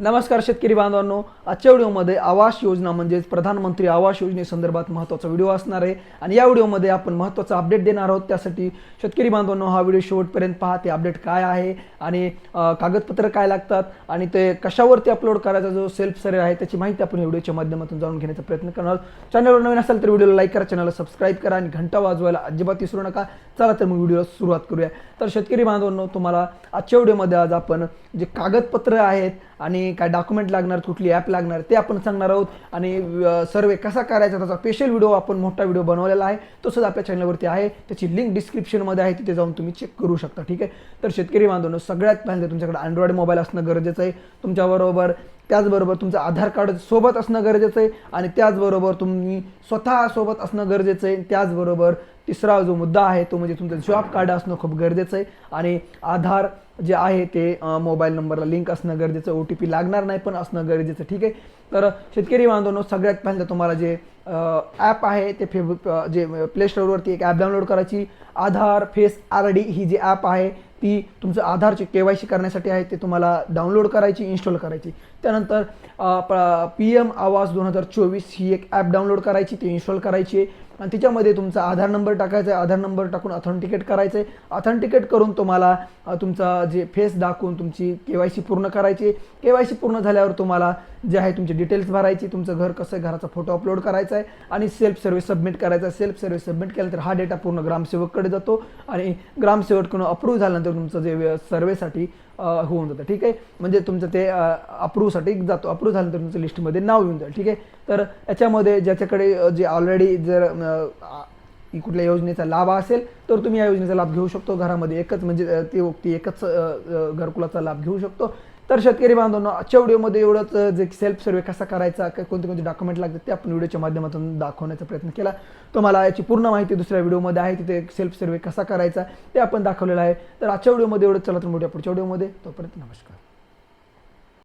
नमस्कार शेतकरी बांधवांनो. आजच्या व्हिडिओमध्ये आवास योजना म्हणजेच प्रधानमंत्री आवास योजनेसंदर्भात महत्त्वाचा व्हिडिओ असणार आहे. आणि या व्हिडिओमध्ये आपण महत्त्वाचा अपडेट देणार आहोत. त्यासाठी शेतकरी बांधवांनो हा व्हिडिओ शेवटपर्यंत पहा ते अपडेट काय आहे आणि कागदपत्र काय लागतात आणि ते कशावरती अपलोड करायचा जो सेल्फ सर्वे आहे त्याची माहिती आपण या व्हिडिओच्या माध्यमातून जाणून घेण्याचा प्रयत्न करणार आहोत. चॅनलवर नवीन असेल तर व्हिडिओला लाईक करा चॅनलला सबस्क्राईब करा आणि घंटा वाजवायला अजिबात विसरू नका. चला तर मग व्हिडिओला सुरुवात करूया. तर शेतकरी बांधवांनो तुम्हाला आजच्या व्हिडिओमध्ये आज आपण जे कागदपत्र आहेत आणि काय डॉक्युमेंट लागणार कुठली ॲप लागणार ते आपण सांगणार आहोत. आणि सर्वे कसा करायचा त्याचा स्पेशल व्हिडिओ आपण मोठा व्हिडिओ बनवलेला आहे. तो सुद्धा आपल्या चॅनलवरती आहे. त्याची लिंक डिस्क्रिप्शनमध्ये आहे. तिथे जाऊन तुम्ही चेक करू शकता. ठीक आहे? तर शेतकरी बांधवांनो सगळ्यात पहिल्यांदा तुमच्याकडे अँड्रॉइड मोबाईल असणं गरजेचं आहे. तुमच्याबरोबर त्याचबरोबर तुमचं आधार कार्ड सोबत असणं गरजेचं आहे आणि त्याचबरोबर तुम्ही स्वतः सोबत असणं गरजेचं आहे. त्याचबरोबर तिसरा जो मुद्दा आहे तो म्हणजे तुमचं जॉब कार्ड असणं खूप गरजेचं आहे. आणि आधार जे आहे ते मोबाईल नंबरला लिंक असणं गरजेचं ओ टी पी लागणार नाही पण असणं गरजेचं ठीक आहे? तर शेतकरी बांधवांनो सगळ्यात पहिल्यांदा तुम्हाला जे ॲप आहे ते फेसबुक जे प्ले स्टोरवरती एक ॲप डाउनलोड करायची. आधार फेस आर डी ही जी ॲप आहे ती तुमचं आधारची के वाय सी करण्यासाठी आहे ते तुम्हाला डाउनलोड करायची इन्स्टॉल करायची. त्यानंतर पी एम आवाज दोन हजार चोवीस ही एक ॲप डाउनलोड करायची ती इन्स्टॉल करायची आहे. आणि तिच्यामध्ये तुमचा आधार नंबर टाकायचा आहे. आधार नंबर टाकून ऑथेंटिकेट करायचं आहे ऑथेंटिकेट करून तुम्हाला तुमचा जे फेस दाखवून तुमची के वाय सी पूर्ण करायची के वाय सी पूर्ण झाल्यावर तुम्हाला जे आहे तुमचे डिटेल्स भरायची तुमचं घर कसं आहे घराचा फोटो अपलोड करायचा आहे आणि सेल्फ सर्व्हिस सबमिट करायचा आहे. सेल्फ सर्व्हिस सबमिट केल्यानंतर हा डेटा पूर्ण ग्रामसेवककडे जातो आणि ग्रामसेवककडून अप्रूव्ह झाल्यानंतर तुमचं जे सर्वेसाठी होऊन जातं. ठीक आहे? म्हणजे तुमचं ते अप्रूव्हसाठी जातो. अप्रूव्ह झाल्यानंतर तुमचं लिस्टमध्ये नाव येऊन जाईल. ठीक आहे? तर याच्यामध्ये ज्याच्याकडे जे ऑलरेडी जर कुठल्या योजनेचा लाभ असेल तर तुम्ही या योजनेचा लाभ घेऊ शकतो. घरामध्ये एकच म्हणजे ते ती व्यक्ती एकच घरकुलाचा लाभ घेऊ शकतो. तर शेतकरी बांधवांनो आजच्या व्हिडिओमध्ये एवढंच जे सेल्फ सर्वे कसा करायचा काय कोणते कोणते डॉक्युमेंट लागतात ते आपण व्हिडिओच्या माध्यमातून दाखवण्याचा प्रयत्न केला. तुम्हाला याची पूर्ण माहिती दुसऱ्या व्हिडिओमध्ये आहे. तिथे सेल्फ सर्वे कसा करायचा ते आपण दाखवलेलं आहे. तर आजच्या व्हिडिओमध्ये एवढंच. चला तर मोठ्या पुढच्या व्हिडिओमध्ये तोपर्यंत नमस्कार.